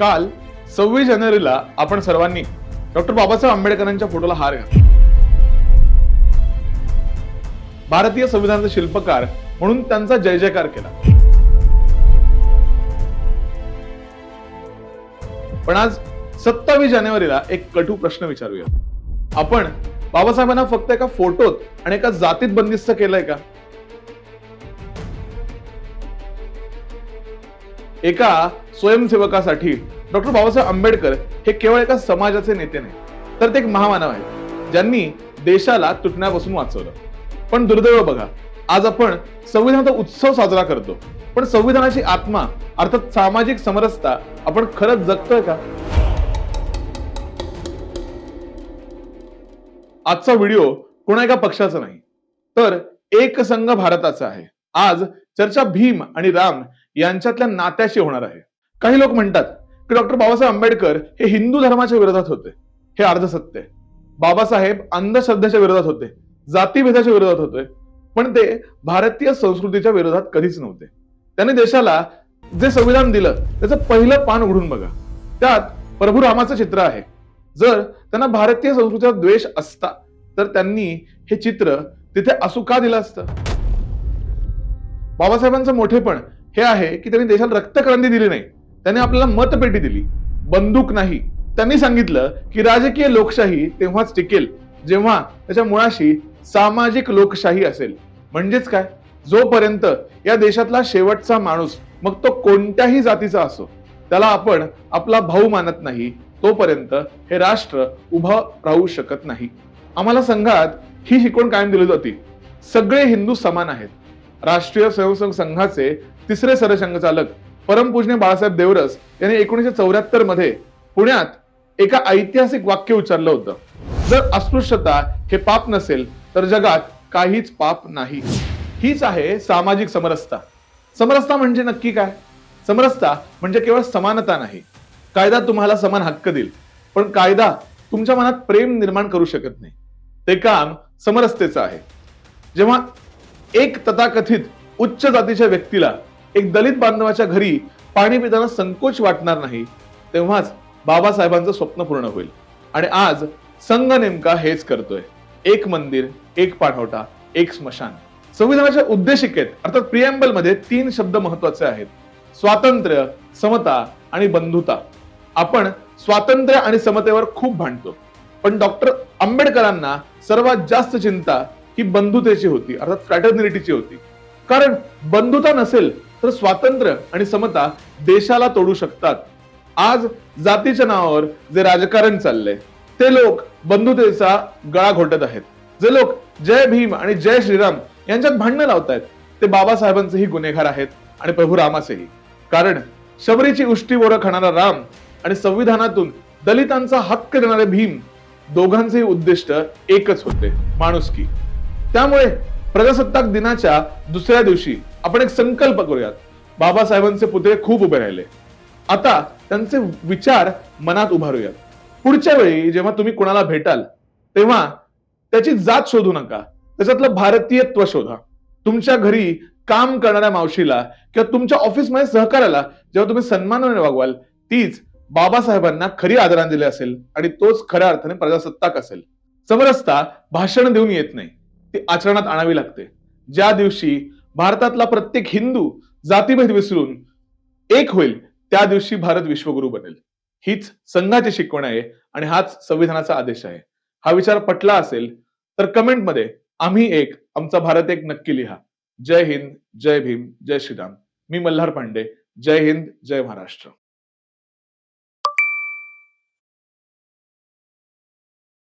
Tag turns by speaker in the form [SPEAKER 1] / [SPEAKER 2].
[SPEAKER 1] काल सव्वीस जानेवारीला आपण सर्वांनी डॉक्टर बाबासाहेब आंबेडकरांच्या फोटोला हार घातला. भारतीय संविधानाचा शिल्पकार म्हणून त्यांचा जय जयकार केला. पण आज सत्तावीस जानेवारीला एक कटू प्रश्न विचारूया. आपण बाबासाहेबांना फक्त एका फोटोत आणि एका जातीत बंदिस्त केलंय का? एका स्वयंसेवकासाठी डॉक्टर बाबासाहेब आंबेडकर हे केवळ एका समाजाचे नेते नाही तर ते एक महामानव आहेत ज्यांनी देशाला तुटण्यापासून वाचवलं. पण दुर्दैव बघा आज आपण संविधानाचा उत्सव साजरा करतो पण संविधानाची आत्मा अर्थात सामाजिक समरसता आपण खरंच जगतोय का? आजचा व्हिडिओ कोणा एका पक्षाचा नाही तर एक संघ भारताचा आहे. आज चर्चा भीम आणि राम यांच्यातल्या नात्याशी होणार आहे. काही लोक म्हणतात की डॉक्टर बाबासाहेब आंबेडकर हे हिंदू धर्माच्या विरोधात होते. हे अर्ध सत्य बाबासाहेब अंधश्रद्धेच्या विरोधात होते. जातीभेदाच्या विरोधात होते. पण ते भारतीय संस्कृतीच्या विरोधात कधीच नव्हते. त्यांनी देशाला जे संविधान दिलं त्याचं पहिलं पान उघडून बघा. त्यात प्रभू रामाचं चित्र आहे. जर त्यांना भारतीय संस्कृतीचा द्वेष असता तर त्यांनी हे चित्र तिथे असू का दिलं असतं? बाबासाहेबांचं मोठेपण हे आहे की त्यांनी देशाला रक्तक्रांती दिली नाही. त्याने आपल्याला मतपेटी दिली. बंदूक नाही. त्यांनी सांगितलं की राजकीय लोकशाही तेव्हाच टिकेल जेव्हा त्याच्या मुळाशी सामाजिक लोकशाही असेल. म्हणजेच काय? जोपर्यंत या देशातला शेवटचा माणूस मग तो कोणत्याही जातीचा असो त्याला आपण आपला भाऊ मानत नाही तोपर्यंत हे राष्ट्र उभं राहू शकत नाही. आम्हाला संघात ही शिकवण कायम दिली जाती सगळे हिंदू समान आहेत. राष्ट्रीय स्वयंसेवक संघाचे तिसरे सरसंघचालक परमपूजने बाळासाहेब देवरस यांनी एकोणीशे चौऱ्याहत्तरमध्ये पुण्यात एका ऐतिहासिक वाक्य उच्चारलं होतं. जर अस्पृश्यता हे पाप नसेल तर जगात काहीच पाप नाही. हीच आहे सामाजिक समरसता. समरसता म्हणजे नक्की काय? समरसता म्हणजे केवळ समानता नाही. कायदा तुम्हाला समान हक्क देईल पण कायदा तुमच्या मनात प्रेम निर्माण करू शकत नाही. ते काम समरसतेचं आहे. जेव्हा एक तथाकथित उच्च जातीच्या व्यक्तीला एक दलित बांधवाच्या घरी पाणी पिताना संकोच वाटणार नाही तेव्हाच बाबासाहेबांचं स्वप्न पूर्ण होईल. आणि आज संघ नेमका हेच करतोय. एक मंदिर एक पाठवटा एक स्मशान. संविधानाच्या उद्देशिकेत अर्थात प्रिएम्बलमध्ये तीन शब्द महत्त्वाचे आहेत. स्वातंत्र्य समता आणि बंधुता. आपण स्वातंत्र्य आणि समतेवर खूप भांडतो. पण डॉक्टर आंबेडकरांना सर्वात जास्त चिंता ही बंधुतेची होती अर्थात फ्रॅटर्निटीची होती. कारण बंधुता नसेल तर स्वातंत्र्य आणि समता देशाला तोडू शकतात. आज जातीच्या नावावर जे राजकारण चाललंय ते लोक बंधुतेचा गळा घोटत आहेत. जे लोक जय भीम आणि जय श्रीराम यांच्यात भांडणं लावतायत ते बाबासाहेबांचेही गुन्हेगार आहेत आणि प्रभू रामाचेही. कारण शबरीची उष्टी बोरं खाणारा राम आणि संविधानातून दलितांचा हक्क देणारे भीम दोघांचेही उद्दिष्ट एकच होते माणुसकी. त्यामुळे प्रजासत्ताक दिनाच्या दुसऱ्या दिवशी आपण एक संकल्प करूयात. बाबासाहेबांचे पुतळे खूप उभे राहिले. आता त्यांचे विचार मनात उभारूयात. पुढच्या वेळी जेव्हा तुम्ही कोणाला भेटाल तेव्हा त्याची जात शोधू नका. त्याच्यातलं भारतीयत्व शोधा. तुमच्या घरी काम करणाऱ्या मावशीला किंवा तुमच्या ऑफिसमध्ये सहकार्याला जेव्हा तुम्ही सन्मानाने वागवाल तीच बाबासाहेबांना खरी आदरांजली असेल आणि तोच खऱ्या अर्थाने प्रजासत्ताक असेल. समरसता भाषण देऊन येत नाही. ती आचरणात आणावी लागते. ज्या दिवशी भारतातला प्रत्येक हिंदू जातीभेद विसरून एक होईल त्या दिवशी भारत विश्वगुरु बनेल. हीच संघाची शिकवण आहे आणि हाच संविधानाचा आदेश आहे. हा विचार पटला असेल तर कमेंटमध्ये आम्ही एक आमचा भारत एक नक्की लिहा. जय हिंद जय भीम जय श्रीराम. मी मल्हार पांडे. जय हिंद जय महाराष्ट्र.